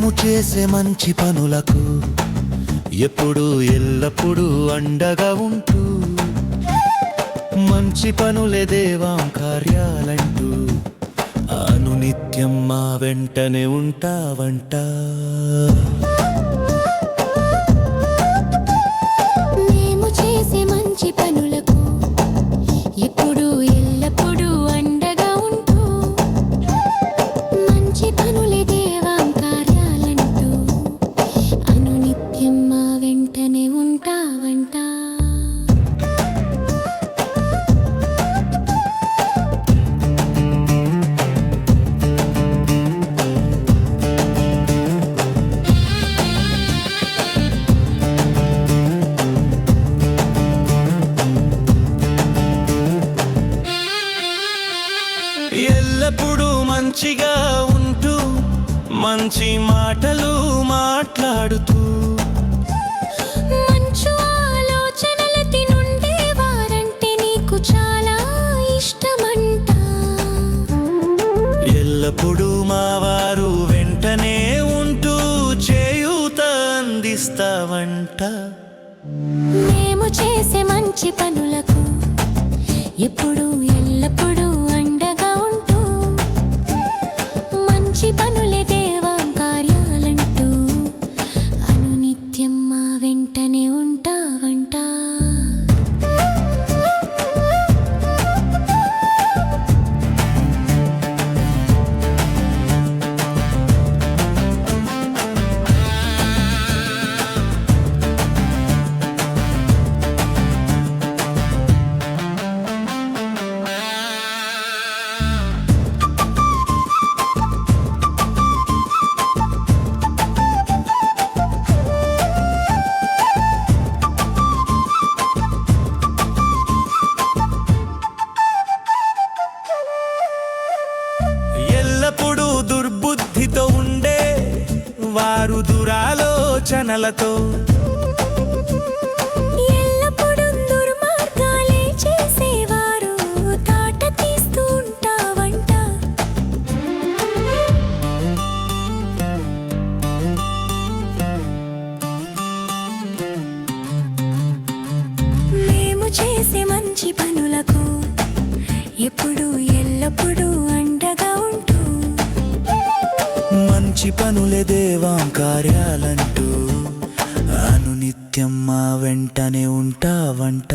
మేము చేసే మంచి పనులకు ఎప్పుడు ఎల్లప్పుడూ అండగా ఉంటూ మంచి పనులే దేవాం కార్యాలంటూ అనునిత్యం మా వెంటనే ఉంటావంటా. మంచిగా ఉంటూ మంచి మాటలు మాట్లాడుతూ. మంచు వారంటే నీకు చాలా ఇష్టమంట. ఎల్లప్పుడూ మా వారు వెంటనే ఉంటూ చేయూత అందిస్తావంట. మేము చేసే మంచి పనులకు ఎప్పుడు ఉంటా. మేము చేసే మంచి పనులకు ఎప్పుడు ఎల్లప్పుడూ అండగా ఉంటూ. మంచి పనులే దేవాం కార్యాలంటూ అనునిత్యం వెంటనే ఉంటావంట.